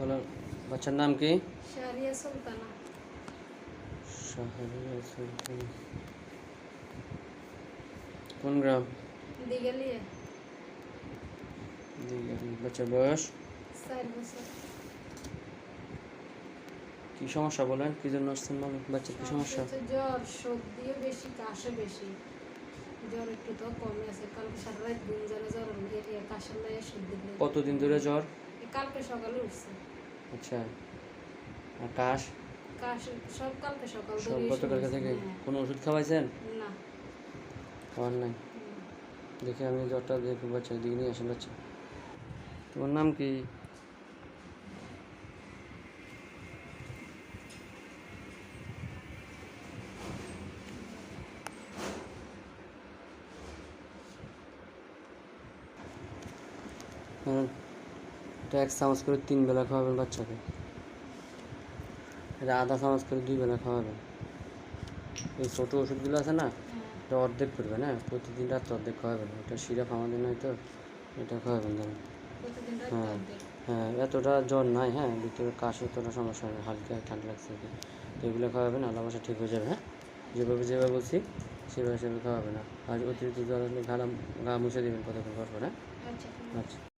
বলো বাচ্চার নাম কি? শাহরিয়া সুলতানা। শাহরিয়া সুলতান। কোন গ্রাম? দিগেলিয়ে। বাচ্চার বয়স? চার বছর। কি সমস্যা বলেন? কি জন্য আসছেন বলেন? বাচ্চার কি সমস্যা? জ্বর সর্দিও বেশি কাশে বেশি। জ্বর একটু তো কমে আছে। কালকে সারা রাত জানে জ্বর সর্দি লাগে কতদিন ধরে জ্বর? কালকে সকালে উঠছে। আচ্ছা। আর কাশ? কাশ সব কালকে সকাল সব গতকালকে থেকে? কোনো ওষুধ খাওয়াইছেন? না। খাওয়ার নাই? দেখে আমি জ্বরটা দেখি বাচ্চা দিকে নিয়ে আসেন বাচ্চা। তোমার নাম কি? হ্যাঁ। এটা এক চামচ করে তিন বেলা খাওয়াবেন বাচ্চাকে। এটা আধা চামচ করে দুই বেলা খাওয়াবেন। এই ছোটো ওষুধগুলো আছে না এটা অর্ধেক করবেন হ্যাঁ? প্রতিদিন রাত্রে অর্ধেক খাওয়াবেন। এটা সিরাপ আমাদের নয় তো এটা খাওয়াবেন রাত হ্যাঁ। হ্যাঁ এতটা জ্বর নাই হ্যাঁ? ভিতরে কাশ এতটা সমস্যা নেই হালকা ঠান্ডা লাগছে। তো এগুলো খাওয়াবেন আল্লাহ বাসা ঠিক হয়ে যাবে হ্যাঁ? যেভাবে যেভাবে বলছি সেভাবে সেভাবে খাওয়াবেন। না আর অতিরিক্ত জ্বর হলে ঘাম গা মুছে দেবেন কতক্ষণ পর পর হ্যাঁ? আচ্ছা। আচ্ছা।